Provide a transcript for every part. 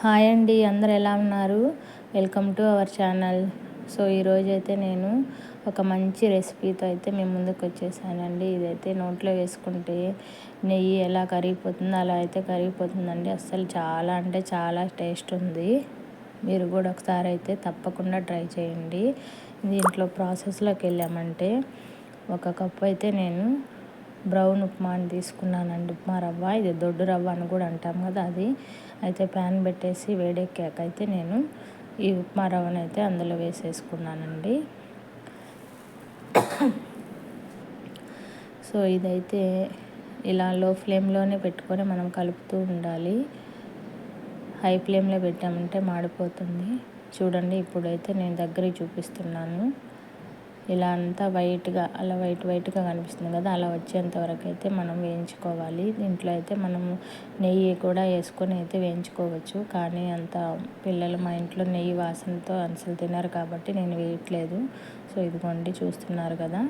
Hi అండి అందరు ఎలా ఉన్నారు? Welcome to our channel. So ఈరోజు అయితే నేను ఒక మంచి రెసిపీతో అయితే మేము ముందుకు వచ్చేసానండి. ఇదైతే నోట్లో వేసుకుంటే నెయ్యి ఎలా కరిగిపోతుందో అలా అయితే కరిగిపోతుందండి. అస్సలు చాలా అంటే చాలా టేస్ట్ ఉంది. మీరు కూడా ఒకసారి అయితే తప్పకుండా ట్రై చేయండి. దీంట్లో ప్రాసెస్లోకి వెళ్ళామంటే ఒక కప్పు అయితే నేను బ్రౌన్ ఉప్మా అని తీసుకున్నానండి. ఉప్మా రవ్వ. ఇది దొడ్డు రవ్వ అని కూడా అంటాం కదా అది. అయితే ప్యాన్ పెట్టేసి వేడెక్కాక అయితే నేను ఈ ఉప్మా రవ్వను అయితే అందులో వేసేసుకున్నానండి. సో ఇదైతే ఇలా లో ఫ్లేమ్లోనే పెట్టుకొని మనం కలుపుతూ ఉండాలి. హై ఫ్లేమ్లో పెట్టామంటే మాడిపోతుంది. చూడండి ఇప్పుడైతే నేను దగ్గరికి చూపిస్తున్నాను. ఇలా అంతా వైట్గా అలా వైట్ వైట్గా కనిపిస్తుంది కదా అలా వచ్చేంత వరకు అయితే మనం వేయించుకోవాలి. దీంట్లో అయితే మనము నెయ్యి కూడా వేసుకొని అయితే వేయించుకోవచ్చు. కానీ అంత పిల్లలు మా ఇంట్లో నెయ్యి వాసనతో అసలు తినరు కాబట్టి నేను వేయట్లేదు. సో ఇదిగోండి చూస్తున్నారు కదా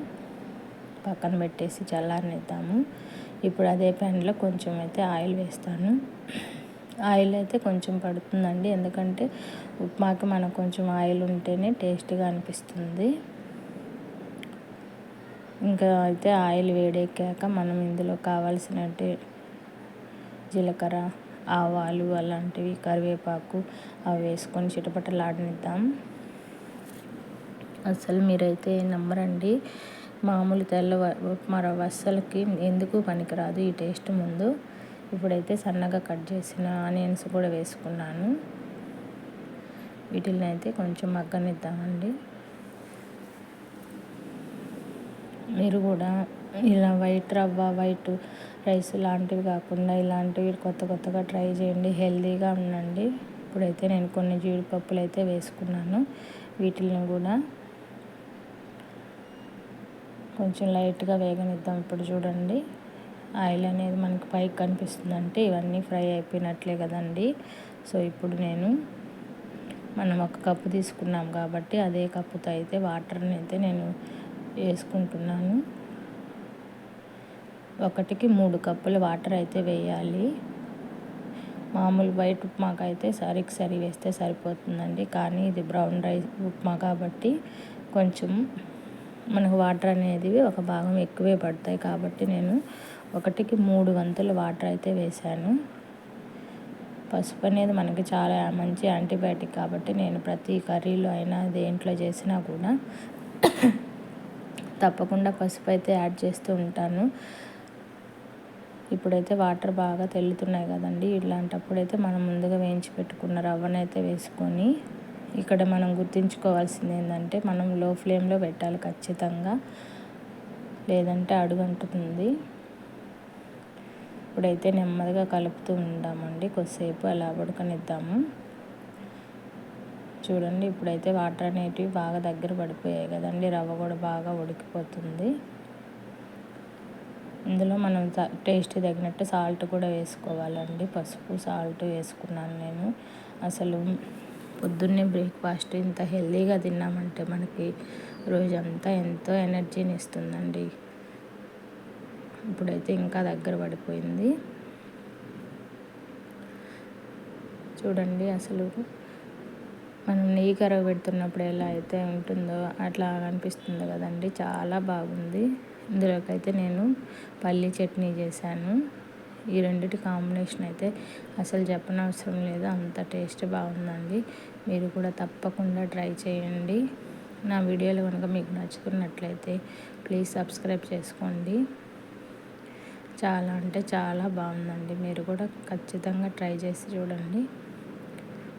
పక్కన పెట్టేసి చల్లారనిద్దాము. ఇప్పుడు అదే ప్యాన్లో కొంచెం అయితే ఆయిల్ వేస్తాను. ఆయిల్ అయితే కొంచెం పడుతుందండి. ఎందుకంటే ఉప్మాకి మనకు కొంచెం ఆయిల్ ఉంటేనే టేస్ట్గా అనిపిస్తుంది. ఇంకా అయితే ఆయిల్ వేడెక్కాక మనం ఇందులో కావాల్సినట్టు జీలకర్ర ఆవాలు అలాంటివి కరివేపాకు అవి వేసుకొని చిటపటలాడనిద్దాం. అసలు మీరైతే నమ్మరండి. మామూలు తెల్ల ఉప్మా రవ్వ అస్సలకి ఎందుకు పనికిరాదు ఈ టేస్ట్ ముందు. ఇప్పుడైతే సన్నగా కట్ చేసిన ఆనియన్స్ కూడా వేసుకున్నాను. వీటిని అయితే కొంచెం మగ్గనిద్దామండి. మీరు కూడా ఇలా వైట్ రవ్వ వైట్ రైస్ లాంటివి కాకుండా ఇలాంటివి కొత్త కొత్తగా ట్రై చేయండి. హెల్తీగా ఉండండి. ఇప్పుడైతే నేను కొన్ని జీడిపప్పులు అయితే వేసుకున్నాను. వీటిని కూడా కొంచెం లైట్గా వేగనిద్దాం. ఇప్పుడు చూడండి. ఆయిల్ అనేది మనకి పైకి కనిపిస్తుందంటే ఇవన్నీ ఫ్రై అయిపోయినట్లే కదండి. సో ఇప్పుడు నేను మనం ఒక కప్పు తీసుకున్నాం కాబట్టి అదే కప్పుతో అయితే వాటర్ని అయితే నేను వేసుకుంటున్నాను. ఒకటికి మూడు కప్పులు వాటర్ అయితే వేయాలి. మామూలు వైట్ ఉప్మాకి అయితే సరికి సరి వేస్తే సరిపోతుందండి. కానీ ఇది బ్రౌన్ రైస్ ఉప్మా కాబట్టి కొంచెం మనకు వాటర్ అనేది ఒక భాగం ఎక్కువే పడతాయి. కాబట్టి నేను ఒకటికి మూడు వంతులు వాటర్ అయితే వేశాను. పసుపు అనేది మనకి చాలా మంచి యాంటీబయాటిక్ కాబట్టి నేను ప్రతి కర్రీలో అయినా దేంట్లో చేసినా కూడా తప్పకుండా పసుపు అయితే యాడ్ చేస్తూ ఉంటాను. ఇప్పుడైతే వాటర్ బాగా తెల్లుతున్నాయి కదండి. ఇలాంటప్పుడైతే మనం ముందుగా వేయించి పెట్టుకున్న రవ్వనైతే వేసుకొని ఇక్కడ మనం గుర్తుంచుకోవాల్సింది ఏంటంటే మనం లో ఫ్లేమ్లో పెట్టాలి ఖచ్చితంగా. లేదంటే అడుగంటుతుంది. ఇప్పుడైతే నెమ్మదిగా కలుపుతూ ఉందామండి కొద్దిసేపు అలా ఉడకనిద్దాము. చూడండి ఇప్పుడైతే వాటర్ అనేటివి బాగా దగ్గర పడిపోయాయి కదండి రవ్వ కూడా బాగా ఉడికిపోతుంది. ఇందులో మనం టేస్ట్ తగినట్టు సాల్ట్ కూడా వేసుకోవాలండి. పసుపు సాల్ట్ వేసుకున్నాను నేను. అసలు పొద్దున్నే బ్రేక్ఫాస్ట్ ఇంత హెల్తీగా తిన్నామంటే మనకి రోజంతా ఎంతో ఎనర్జీని ఇస్తుందండి. ఇప్పుడైతే ఇంకా దగ్గర పడిపోయింది. చూడండి అసలు మనం నెయ్యి కరగబెడుతున్నప్పుడు ఎలా అయితే ఉంటుందో అట్లా అనిపిస్తుంది కదండి. చాలా బాగుంది. ఇందులోకైతే నేను పల్లీ చట్నీ చేశాను. ఈ రెండిటి కాంబినేషన్ అయితే అసలు చెప్పనవసరం లేదు. అంత టేస్ట్ బాగుందండి. మీరు కూడా తప్పకుండా ట్రై చేయండి. నా వీడియోలు కనుక మీకు నచ్చుతున్నట్లయితే ప్లీజ్ సబ్స్క్రైబ్ చేసుకోండి. చాలా అంటే చాలా బాగుందండి. మీరు కూడా ఖచ్చితంగా ట్రై చేసి చూడండి.